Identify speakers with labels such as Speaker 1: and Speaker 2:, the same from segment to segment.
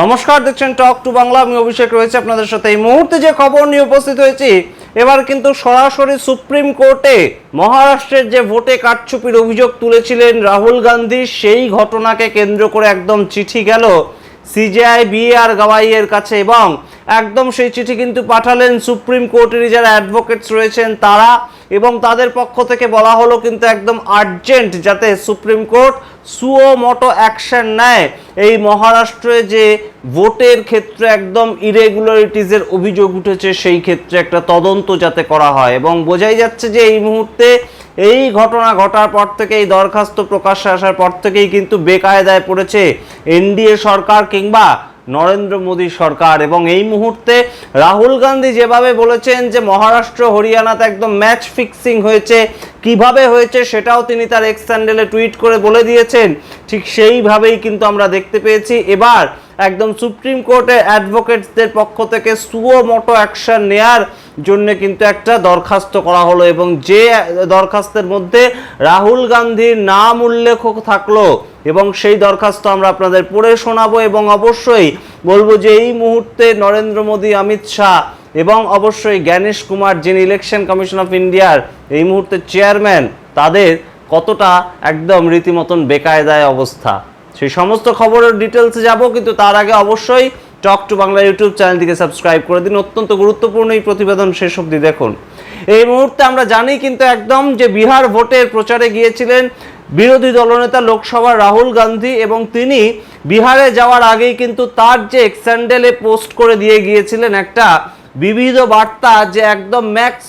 Speaker 1: নমস্কার, দেখছেন টক টু বাংলা আমি অভিষেক রয়েছে আপনাদের সাথে। এই মুহূর্তে যে খবর নিয়ে উপস্থিত হয়েছি, এবার কিন্তু সরাসরি সুপ্রিম কোর্টে মহারাষ্ট্রের যে ভোটে কাটছুপির অভিযোগ তুলেছিলেন রাহুল গান্ধী, সেই ঘটনাকে কেন্দ্র করে একদম চিঠি গেল। সিজিআই বিআর গাওয়াইয়ের কাছে এবং একদম সেই চিঠি কিন্তু পাঠালেন সুপ্রিম কোর্টেরই যারা অ্যাডভোকেটস রয়েছেন তারা, এবং তাদের পক্ষ থেকে বলা হলো কিন্তু একদম আর্জেন্ট যাতে supreme court suo motu action নেয়। এই মহারাষ্ট্রে যে ভোটের ক্ষেত্রে একদম ইরেগুলারিটিজের অভিযোগ উঠেছে, সেই ক্ষেত্রে একটা তদন্ত যাতে করা হয়। এবং বোঝাই যাচ্ছে যে এই মুহূর্তে এই ঘটনা ঘটার পর থেকে, এই দরখাস্ত প্রকাশ্যে আসার পর থেকেই কিন্তু বেকায়দায় পড়েছে এনডিএ সরকার কিংবা নরেন্দ্র মোদী সরকার। এবং এই মুহূর্তে রাহুল গান্ধী যেভাবে বলেছেন যে মহারাষ্ট্র, হরিয়ানাতে একদম ম্যাচ ফিক্সিং হয়েছে, কীভাবে হয়েছে সেটাও তিনি তার এক্স স্যান্ডেলে টুইট করে বলে দিয়েছেন। ঠিক সেইভাবেই কিন্তু আমরা দেখতে পেয়েছি। এবার একদম সুপ্রিম কোর্টের অ্যাডভোকেটসদের পক্ষ থেকে সুও মোটো অ্যাকশন নেয়ার জন্য কিন্তু একটা দরখাস্ত করা হলো। এবং যে দরখাস্তের মধ্যে রাহুল গান্ধীর নাম উল্লেখ থাকল এবং সেই দরখাস্ত আমরা আপনাদের পড়ে শোনাবো এবং অবশ্যই বলব যে এই মুহূর্তে নরেন্দ্র মোদী, অমিত শাহ এবং অবশ্যই জ্ঞানেশ কুমার যিনি ইলেকশন কমিশন অফ ইন্ডিয়ার এই মুহূর্তে চেয়ারম্যান, তাদের কতটা একদম রীতিমতন বেকায়দায় অবস্থা। সেই সমস্ত খবরের ডিটেলসে যাব, কিন্তু তার আগে অবশ্যই টক টু বাংলা ইউটিউব চ্যানেলটিকে সাবস্ক্রাইব করে দিন। অত্যন্ত গুরুত্বপূর্ণ এই প্রতিবেদন শেষ অবধি দেখুন। এই মুহূর্তে আমরা জানি কিন্তু একদম যে বিহার ভোটের প্রচারে গিয়েছিলেন বিরোধী দলনেতা লোকসভার রাহুল গান্ধী এবং তিনি বিহারে যাওয়ার আগেই কিন্তু তার যে এক্স্যান্ডেলে পোস্ট করে দিয়ে গিয়েছিলেন একটা বিবিধ বার্তা যে একদম ম্যাক্স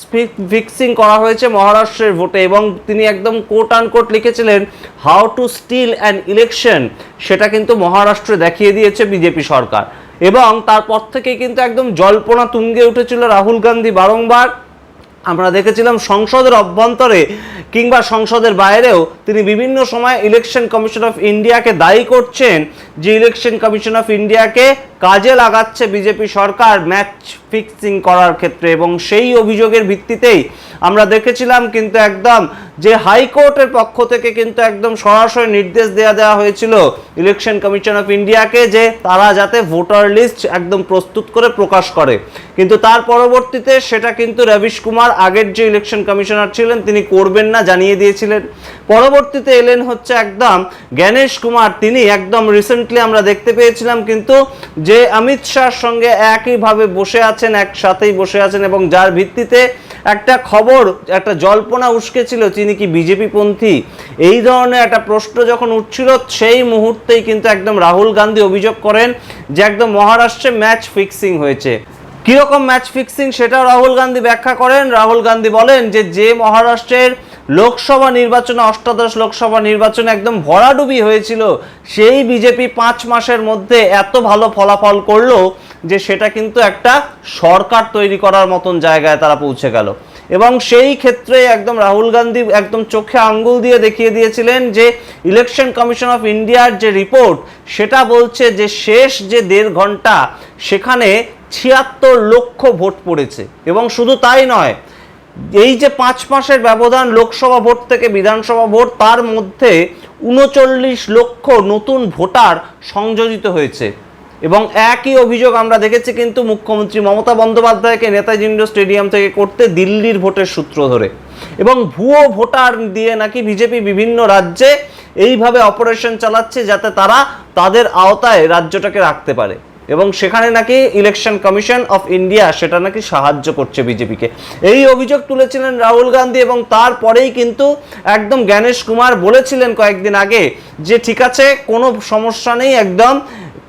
Speaker 1: ফিক্সিং করা হয়েছে মহারাষ্ট্রের ভোটে এবং তিনি একদম কোট আন কোট লিখেছিলেন how to steal an election সেটা কিন্তু মহারাষ্ট্রে দেখিয়ে দিয়েছে বিজেপি সরকার। এবং তারপর থেকে কিন্তু একদম জল্পনা তুঙ্গে উঠেছিল রাহুল গান্ধী বারংবার। আমরা দেখেছিলাম সংসদের অভ্যন্তরে কিংবা সংসদের বাইরেও তিনি বিভিন্ন সময় ইলেকশন কমিশন অফ ইন্ডিয়াকে দায়ী করছেন যে ইলেকশন কমিশন অফ ইন্ডিয়াকে কাজে লাগাচ্ছে বিজেপি সরকার ম্যাচ ফিক্সিং করার ক্ষেত্রে এবং সেই অভিযোগের ভিত্তিতেই আমরা দেখেছিলাম কিন্তু একদম যে হাইকোর্টের পক্ষ থেকে কিন্তু একদম সরাসরি নির্দেশ দেওয়া দেওয়া হয়েছিল ইলেকশন কমিশন অফ ইন্ডিয়াকে যে তারা যাতে ভোটার লিস্ট একদম প্রস্তুত করে প্রকাশ করে। কিন্তু তার পরবর্তীতে সেটা কিন্তু রবিশ কুমার আগের যে ইলেকশন কমিশনার ছিলেন তিনি করবেন না জানিয়ে দিয়েছিলেন। পরবর্তীতে এলেন হচ্ছে একদম জ্ঞানেশ কুমার। তিনি একদম রিসেন্টলি আমরা দেখতে পেয়েছিলাম কিন্তু যে অমিত শাহর সঙ্গে একইভাবে বসে আছেন, একসাথেই বসে আছেন এবং যার ভিত্তিতে একটা খবর, একটা জল্পনা উস্কেছিল তিনি কি বিজেপি পন্থী এই ধরনের একটা প্রশ্ন যখন উঠছিল, সেই মুহূর্তেই কিন্তু একদম রাহুল গান্ধী অভিযোগ করেন যে একদম মহারাষ্ট্রে ম্যাচ ফিক্সিং হয়েছে। কীরকম ম্যাচ ফিক্সিং সেটাও রাহুল গান্ধী ব্যাখ্যা করেন। রাহুল গান্ধী বলেন যে যে মহারাষ্ট্রের লোকসভা নির্বাচনে, অষ্টাদশ লোকসভা নির্বাচনে একদম ভরাডুবি হয়েছিল। সেই বিজেপি পাঁচ মাসের মধ্যে এত ভালো ফলাফল করল যে সেটা কিন্তু একটা সরকার তৈরি করার মতন জায়গায় তারা পৌঁছে গেল। এবং সেই ক্ষেত্রে একদম রাহুল গান্ধী একদম চোখে আঙ্গুল দিয়ে দেখিয়ে দিয়েছিলেন যে ইলেকশন কমিশন অফ ইন্ডিয়ার যে রিপোর্ট, সেটা বলছে যে শেষ যে দেড় ঘণ্টা, সেখানে ছিয়াত্তর লক্ষ ভোট পড়েছে। এবং শুধু তাই নয় এই যে পাঁচ মাসের ব্যবধান লোকসভা ভোট থেকে বিধানসভা ভোট, তার মধ্যে উনচল্লিশ লক্ষ নতুন ভোটার সংযোজিত হয়েছে। এবং একই অভিযোগ আমরা দেখেছি কিন্তু মুখ্যমন্ত্রী মমতা বন্দ্যোপাধ্যায়কে নেতাজি স্টেডিয়াম থেকে করতে দিল্লির ভোটের সূত্র ধরে। এবং ভুয়ো ভোটার দিয়ে নাকি বিজেপি বিভিন্ন রাজ্যে এইভাবে অপারেশন চালাচ্ছে যাতে তারা তাদের আওতায় রাজ্যটাকে রাখতে পারে। এবং সেখানে নাকি ইলেকশন কমিশন অফ ইন্ডিয়া সেটা নাকি সাহায্য করছে বিজেপিকে। এই অভিযোগ তুলেছিলেন রাহুল গান্ধী এবং তারপরেই কিন্তু একদম জ্ঞানেশ কুমার বলেছিলেন কয়েকদিন আগে যে, ঠিক আছে, কোনো সমস্যা নেই, একদম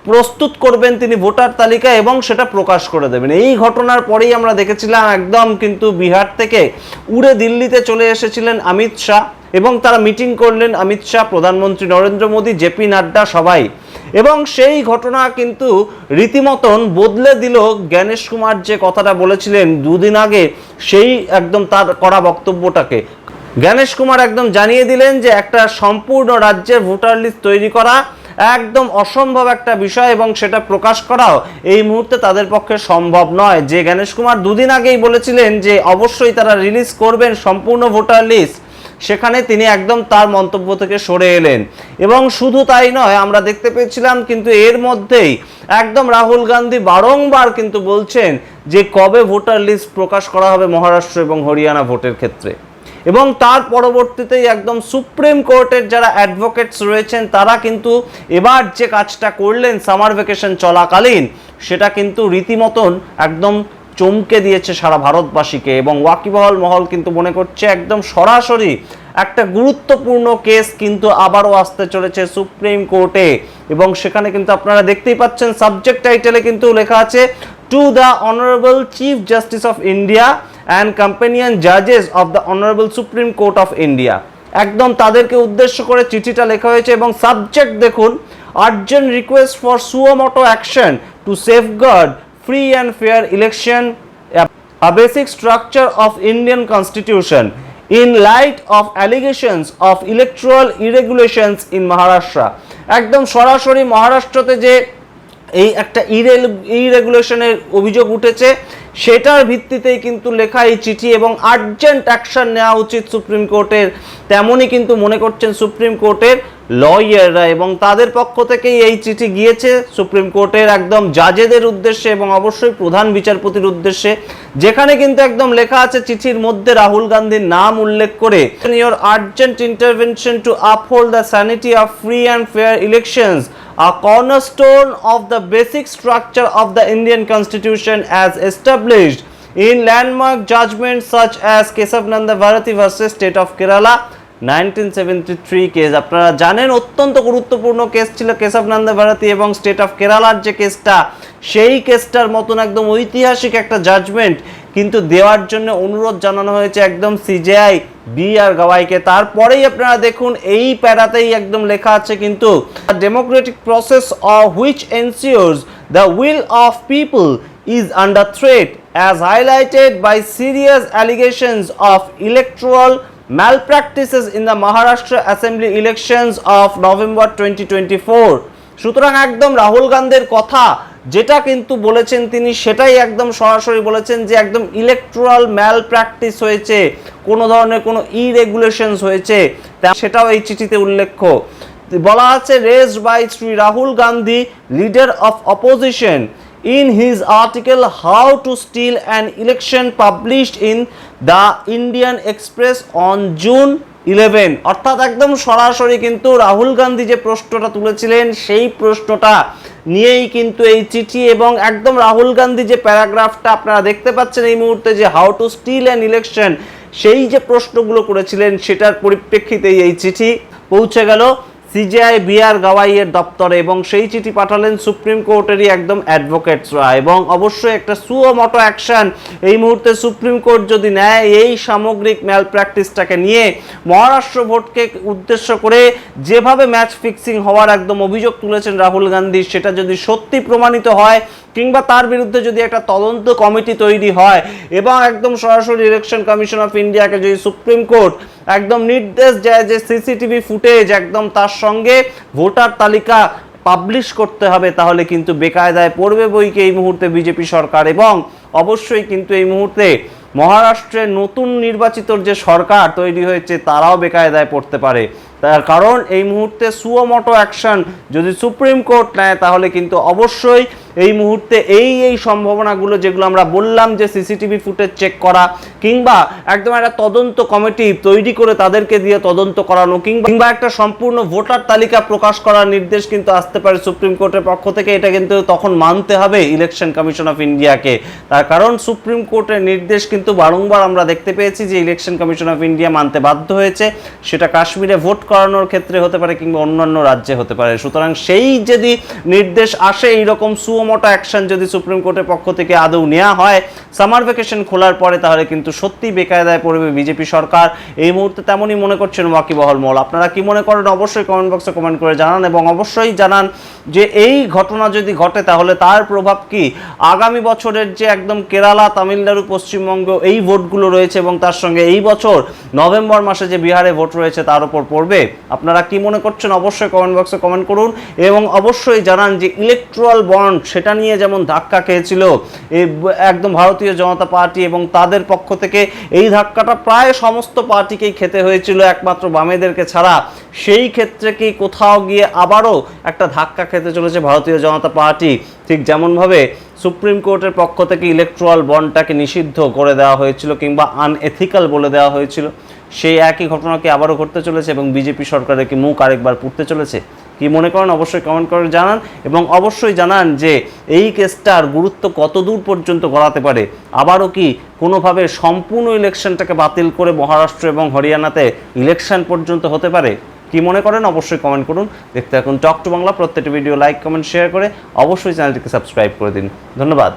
Speaker 1: প্রস্তুত করবেন তিনি ভোটার তালিকা এবং সেটা প্রকাশ করে দেবেন। এই ঘটনার পরেই আমরা দেখেছিলাম একদম কিন্তু বিহার থেকে উড়ে দিল্লিতে চলে এসেছিলেন অমিত শাহ এবং তারা মিটিং করলেন অমিত শাহ, প্রধানমন্ত্রী নরেন্দ্র মোদী জেপি নাড্ডা সবাই। এবং সেই ঘটনা কিন্তু রীতিমতন বদলে দিল জ্ঞানেশ কুমার যে কথাটা বলেছিলেন দুদিন আগে, সেই একদম তার করা বক্তব্যটাকে। জ্ঞানেশ কুমার একদম জানিয়ে দিলেন যে একটা সম্পূর্ণ রাজ্যের ভোটার লিস্ট তৈরি করা একদম অসম্ভব একটা বিষয় এবং সেটা প্রকাশ করাও এই মুহূর্তে তাদের পক্ষে সম্ভব নয়। যে জ্ঞানেশ কুমার দুদিন আগেই বলেছিলেন যে অবশ্যই তারা রিলিজ করবেন সম্পূর্ণ ভোটার লিস্ট। সেখানে তিনি একদম তার মন্তব্য থেকে সরে এলেন। এবং শুধু তাই নয়, আমরা দেখতে পেয়েছিলাম কিন্তু এর মধ্যেই একদম রাহুল গান্ধী বারংবার কিন্তু বলছেন যে কবে ভোটার লিস্ট প্রকাশ করা হবে মহারাষ্ট্র এবং হরিয়ানা ভোটের ক্ষেত্রে। এবং তার পরবর্তীতেই একদম সুপ্রিম কোর্টের যারা অ্যাডভোকেটস রয়েছেন, তারা কিন্তু এবার যে কাজটা করলেন সামার ভ্যাকেশন চলাকালীন, সেটা কিন্তু রীতিমতন একদম চমকে দিয়েছে সারা ভারতবাসীকে এবং ওয়াকিবহল মহল কিন্তু মনে করছে একদম সরাসরি একটা গুরুত্বপূর্ণ কেস কিন্তু আবারও আসতে চলেছে সুপ্রিম কোর্টে। এবং সেখানে কিন্তু আপনারা দেখতেই পাচ্ছেন সাবজেক্ট টাইটেলে কিন্তু লেখা আছে to the honourable chief justice of India and companion জাজেস of the honourable supreme court of India একদম তাদেরকে উদ্দেশ্য করে চিঠিটা লেখা হয়েছে এবং সাবজেক্ট দেখুন urgent request for suo motu action to safeguard free and fair election a basic structure of Indian constitution in light of allegations of electoral irregulations in Maharashtra একদম সরাসরি মহারাষ্ট্রতে যে এই একটা ইরেল ইরেগুলেশনের অভিযোগ উঠেছে, সেটার ভিত্তিতেই কিন্তু লেখা এই চিঠি এবং আর্জেন্ট অ্যাকশন নেওয়া উচিত সুপ্রিম কোর্টের। তেমনই কিন্তু মনে করছেন সুপ্রিম কোর্টের লয়াররা এবং তাদের পক্ষ থেকেই এই চিঠি গিয়েছে সুপ্রিম কোর্টের একদম জাজেদের উদ্দেশ্যে এবং অবশ্যই প্রধান বিচারপতির উদ্দেশ্যে। যেখানে কিন্তু একদম লেখা আছে চিঠির মধ্যে রাহুল গান্ধীর নাম উল্লেখ করে your urgent intervention to uphold the sanity of free and fair election a cornerstone of the basic structure of the Indian constitution as established in landmark judgement such as Keshav Bharati versus state of Kerala 1973 case. আপনারা জানেন অত্যন্ত গুরুত্বপূর্ণ case ছিল কেশব নন্দ ভারতী এবং state of কেরালার যে কেসটা, সেই কেসটার মতন একদম ঐতিহাসিক একটা জাজমেন্ট কিন্তু দেওয়ার জন্য অনুরোধ জানানো হয়েছে একদম সিজেআই বি আর গাওয়াইকে। তারপরেই আপনারা দেখুন, এই প্যারাতেই একদম লেখা আছে কিন্তু democratic process of which ensures the will of people is under threat as highlighted by serious allegations of electoral malpractices in the Maharashtra Assembly elections of November 2024 সুতরাং একদম রাহুল গান্ধীর কথা যেটা কিন্তু বলেছেন তিনি, সেটাই একদম সরাসরি বলেছেন যে একদম ইলেকট্রাল ম্যাল প্র্যাকটিস হয়েছে, কোনো ধরনের কোনো ইরেগুলেশনস হয়েছে। সেটাও এই চিঠিতে উল্লেখ্য। বলা আছে raised by Shri Rahul Gandhi leader of opposition in his article, how to steal an election, published in the indian express on june 11 অর্থাৎ একদম সরাসরি কিন্তু রাহুল গান্ধী যে প্রশ্নটা তুলেছিলেন, সেই প্রশ্নটা নিয়েই কিন্তু এই চিঠি এবং একদম রাহুল গান্ধী যে প্যারাগ্রাফটা আপনারা দেখতে পাচ্ছেন এই মুহূর্তে যে how to steal an election সেই যে প্রশ্নগুলো করেছিলেন, সেটার পরিপ্রেক্ষিতেই এই চিঠি পৌঁছে গেল। সিজিআই বিআর গাওয়াইয়ের দপ্তরে এবং সেই চিঠি পাঠালেন সুপ্রিম কোর্টেরই একদম অ্যাডভোকেটসরা এবং অবশ্যই একটা সুও মটো অ্যাকশন। এই মুহূর্তে সুপ্রিম কোর্ট যদি নেয়, এই সামগ্রিক ম্যাল প্র্যাকটিসটাকে নিয়ে মহারাষ্ট্র ভোটকে উদ্দেশ্য করে যেভাবে ম্যাচ ফিক্সিং হওয়ার একদম অভিযোগ তুলেছেন রাহুল গান্ধী, সেটা যদি সত্যি প্রমাণিত হয় কিংবা তার বিরুদ্ধে যদি একটা তদন্ত কমিটি তৈরি হয় এবং একদম সরাসরি ইলেকশন কমিশন অফ ইন্ডিয়াকে যদি সুপ্রিম কোর্ট একদম নির্দেশ দেয় যে সিসিটিভি ফুটেজ একদম তার সঙ্গে ভোটার তালিকা পাবলিশ করতে হবে, তাহলে কিন্তু বেকায়দায় পড়বে বইকে এই মুহূর্তে বিজেপি সরকার এবং অবশ্যই কিন্তু এই মুহূর্তে মহারাষ্ট্রের নতুন নির্বাচিত যে সরকার তৈরি হয়েছে তারাও বেকায়দায় পড়তে পারে। তার কারণ এই মুহূর্তে সুমোটো অ্যাকশন যদি সুপ্রিম কোর্ট নেয়, তাহলে কিন্তু অবশ্যই এই মুহূর্তে এই এই সম্ভাবনাগুলো যেগুলো আমরা বললাম যে সিসিটিভি ফুটেজ চেক করা কিংবা একদম একটা তদন্ত কমিটি তৈরি করে তাদেরকে দিয়ে তদন্ত করানো কিংবা কিংবা একটা সম্পূর্ণ ভোটার তালিকা প্রকাশ করার নির্দেশ কিন্তু আসতে পারে সুপ্রিম কোর্টের পক্ষ থেকে। এটা কিন্তু তখন মানতে হবে ইলেকশন কমিশন অফ ইন্ডিয়াকে। তার কারণ সুপ্রিম কোর্টের নির্দেশ কিন্তু বারংবার আমরা দেখতে পেয়েছি যে ইলেকশন কমিশন অফ ইন্ডিয়া মানতে বাধ্য হয়েছে। সেটা কাশ্মীরে ভোট করানোর ক্ষেত্রে হতে পারে কিংবা অন্যান্য রাজ্যে হতে পারে। সুতরাং সেই যদি নির্দেশ আসে, এইরকম সুমোটো অ্যাকশন যদি সুপ্রিম কোর্টের পক্ষ থেকে আদৌ নেওয়া হয় সামার ভ্যাকেশন খোলার পরে তাহলে কিন্তু সত্যি বেকায়দায় পড়বে বিজেপি সরকার। এই মুহূর্তে তেমনই মনে করছেন ওয়াকিবহল মল আপনারা কি মনে করেন? অবশ্যই কমেন্ট বক্সে কমেন্ট করে জানান এবং অবশ্যই জানান যে এই ঘটনা যদি ঘটে তাহলে তার প্রভাব কি? আগামী বছরের যে একদম কেরালা, তামিলনাড়ু, পশ্চিমবঙ্গ এই ভোটগুলো রয়েছে এবং তার সঙ্গে এই বছর নভেম্বর মাসে যে বিহারে ভোট রয়েছে তার উপর পড়বে। আপনারা কি মনে করছেন? অবশ্যই কমেন্ট বক্সে কমেন্ট করুন এবং অবশ্যই জানান যে ইলেকট্রাল বন্ড সেটা নিয়ে যেমন ধাক্কা খেয়েছিল একদম ভারতীয় জনতা পার্টি এবং তাদের পক্ষ থেকে এই ধাক্কাটা প্রায় সমস্ত পার্টিকেই খেতে হয়েছিল, একমাত্র বামেদেরকে ছাড়া। সেই ক্ষেত্রে কি কোথাও গিয়ে আবারও একটা ধাক্কা খেতে চলেছে ভারতীয় জনতা পার্টি? ঠিক যেমনভাবে সুপ্রিম কোর্টের পক্ষ থেকে ইলেকট্রাল বন্ডটাকে নিষিদ্ধ করে দেওয়া হয়েছিল কিংবা আনএথিক্যাল বলে দেওয়া হয়েছিল, সেই একই ঘটনাকে আবারও ঘটতে চলেছে এবং বিজেপি সরকারের কি মুখ আরেকবার পুড়তে চলেছে? কি মনে করেন অবশ্যই কমেন্ট করে জানান এবং অবশ্যই জানান যে এই কেসটার গুরুত্ব কত দূর পর্যন্ত গড়াতে পারে। আবারও কি কোনোভাবে সম্পূর্ণ ইলেকশনটাকে বাতিল করে মহারাষ্ট্র এবং হরিয়ানাতে ইলেকশন পর্যন্ত হতে পারে? কি মনে করেন অবশ্যই কমেন্ট করুন। দেখতে থাকুন টক টু বাংলা, প্রত্যেকটি ভিডিও লাইক কমেন্ট শেয়ার করে অবশ্যই চ্যানেলটিকে সাবস্ক্রাইব করে দিন। ধন্যবাদ।